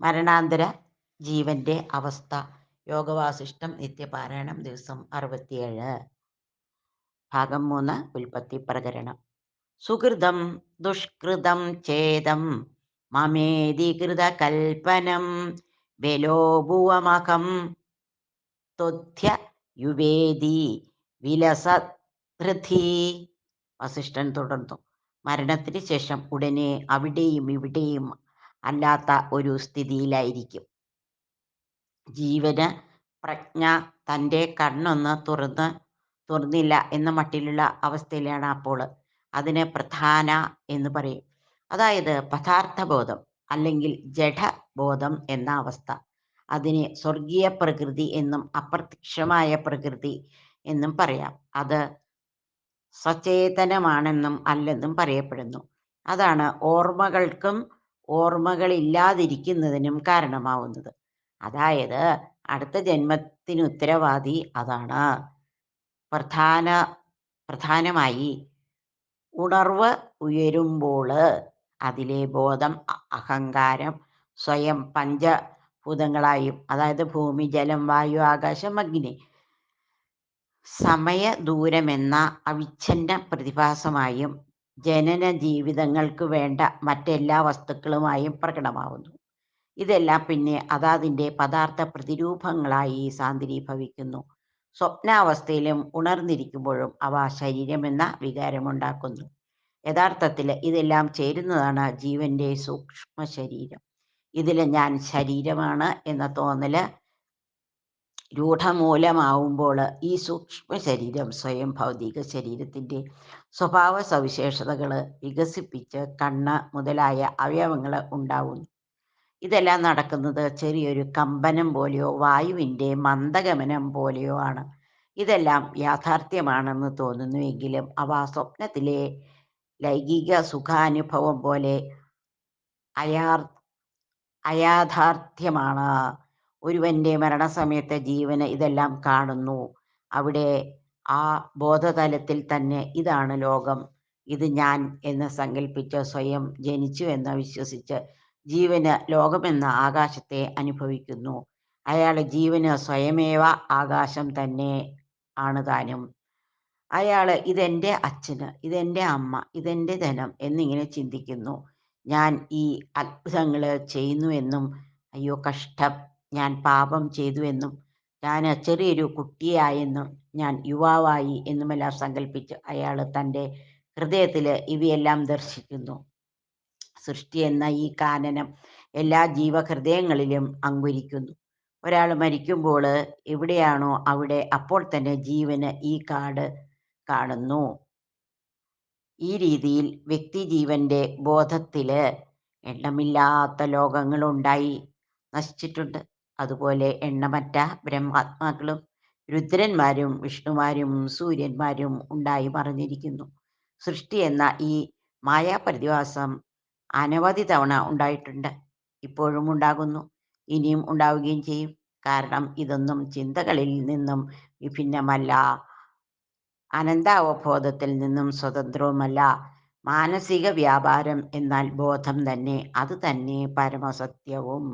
മരണാന്തര ജീവന്റെ അവസ്ഥ. യോഗവാസിഷ്ടം നിത്യപാരായണം ദിവസം അറുപത്തിയേഴ്. ഭാഗം മൂന്ന് ഉൽപ്പത്തി പ്രകരണം. സുഹൃതം ദുഷ്കൃതം ചേതം മമേതികൃത കൽപ്പനം ബലോഭുവമഹം ത്വധ്യ യുവേദി വിലസധൃതി. വസിഷ്ഠൻ തുടർന്നു. മരണത്തിന് ശേഷം ഉടനെ അവിടെയും ഇവിടെയും അല്ലാത്ത ഒരു സ്ഥിതിയിലായിരിക്കും. ജീവന് പ്രജ്ഞ തന്റെ കണ്ണൊന്ന് തുറന്ന് തുറന്നില്ല എന്ന മട്ടിലുള്ള അവസ്ഥയിലാണ് അപ്പോൾ അതിന് പ്രധാന എന്ന് പറയും. അതായത് പദാർത്ഥബോധം അല്ലെങ്കിൽ ജഡബോധം എന്ന അവസ്ഥ. അതിനെ സ്വർഗീയ പ്രകൃതി എന്നും അപ്രത്യക്ഷമായ പ്രകൃതി എന്നും പറയാം. അത് സചേതനമാണെന്നും അല്ലെന്നും പറയപ്പെടുന്നു. അതാണ് ഓർമ്മകൾക്കും ഓർമ്മകളില്ലാതിരിക്കുന്നതിനും കാരണമാവുന്നത്. അതായത് അടുത്ത ജന്മത്തിന് ഉത്തരവാദി അതാണ്. പ്രധാന പ്രധാനമായി ഉണർവ് ഉയരുമ്പോൾ അതിലെ ബോധം അഹങ്കാരം സ്വയം പഞ്ചഭൂതങ്ങളായും അതായത് ഭൂമി ജലം വായു ആകാശം അഗ്നി സമയ ദൂരമെന്ന അവിച്ഛന്ന പ്രതിഭാസമായും ജനന ജീവിതങ്ങൾക്ക് വേണ്ട മറ്റെല്ലാ വസ്തുക്കളുമായും പ്രകടമാവുന്നു. ഇതെല്ലാം പിന്നെ അതാതിന്റെ പദാർത്ഥ പ്രതിരൂപങ്ങളായി സാന്ദ്രീഭവിക്കുന്നു. സ്വപ്നാവസ്ഥയിലും ഉണർന്നിരിക്കുമ്പോഴും അവ ശരീരമെന്ന വികാരമുണ്ടാക്കുന്നു. യഥാർത്ഥത്തിൽ ഇതെല്ലാം ചേരുന്നതാണ് ജീവന്റെ സൂക്ഷ്മ ശരീരം ഇതിൽ ഞാൻ ശരീരമാണ് എന്ന തോന്നൽ രൂഢമൂലമാവുമ്പോൾ ഈ സൂക്ഷ്മ ശരീരം സ്വയം ഭൗതിക ശരീരത്തിന്റെ സ്വഭാവ സവിശേഷതകൾ വികസിപ്പിച്ച് കണ്ണ് മുതലായ അവയവങ്ങൾ ഉണ്ടാവുന്നു. ഇതെല്ലാം നടക്കുന്നത് ചെറിയൊരു കമ്പനം പോലെയോ വായുവിന്റെ മന്ദഗമനം പോലെയോ ആണ്. ഇതെല്ലാം യാഥാർത്ഥ്യമാണെന്ന് തോന്നുന്നുവെങ്കിലും അവ സ്വപ്നത്തിലെ ലൈംഗിക സുഖാനുഭവം പോലെ അയാർ അയാഥാർത്ഥ്യമാണ്. ഒരുവന്റെ മരണസമയത്തെ ജീവന് ഇതെല്ലാം കാണുന്നു. അവിടെ ആ ബോധതലത്തിൽ തന്നെ ഇതാണ് ലോകം. ഇത് ഞാൻ എന്ന് സങ്കല്പിച്ച് സ്വയം ജനിച്ചു എന്ന് വിശ്വസിച്ച് ജീവന് ലോകമെന്ന ആകാശത്തെ അനുഭവിക്കുന്നു. അയാൾ ജീവന് സ്വയമേവ ആകാശം തന്നെ ആണ് താനും. അയാൾ ഇതെന്റെ അച്ഛന് ഇതെന്റെ അമ്മ ഇതെന്റെ ധനം എന്നിങ്ങനെ ചിന്തിക്കുന്നു. ഞാൻ ഈ അത്ഭുതങ്ങൾ ചെയ്യുന്നുവെന്നും അയ്യോ കഷ്ടം. ഞാൻ പാപം ചെയ്തു എന്നും ഞാൻ ചെറിയൊരു കുട്ടിയായെന്നും ഞാൻ യുവാവായി എന്നുമെല്ലാം സങ്കല്പിച്ച് അയാൾ തന്റെ ഹൃദയത്തിൽ ഇവയെല്ലാം ദർശിക്കുന്നു. സൃഷ്ടി എന്ന ഈ കാനനം എല്ലാ ജീവഹൃദയങ്ങളിലും അങ്കുരിക്കുന്നു. ഒരാൾ മരിക്കുമ്പോൾ എവിടെയാണോ അവിടെ അപ്പോൾ തന്നെ ജീവന് ഈ കാട് കാണുന്നു. ഈ രീതിയിൽ വ്യക്തിജീവന്റെ ബോധത്തിൽ എണ്ണമില്ലാത്ത ലോകങ്ങളുണ്ടായി നശിച്ചിട്ടുണ്ട്. അതുപോലെ എണ്ണമറ്റ ബ്രഹ്മാത്മാക്കളും രുദ്രന്മാരും വിഷ്ണുമാരും സൂര്യന്മാരും ഉണ്ടായി മറിഞ്ഞിരിക്കുന്നു. സൃഷ്ടി എന്ന ഈ മായാപ്രതിഭാസം അനവധി തവണ ഉണ്ടായിട്ടുണ്ട്. ഇപ്പോഴും ഉണ്ടാകുന്നു. ഇനിയും ഉണ്ടാവുകയും ചെയ്യും. കാരണം ഇതൊന്നും ചിന്തകളിൽ നിന്നും വിഭിന്നമല്ല. അനന്താവബോധത്തിൽ നിന്നും സ്വതന്ത്രവുമല്ല. മാനസിക വ്യാപാരം എന്നാൽ ബോധം തന്നെ. അത് തന്നെ പരമസത്യവും.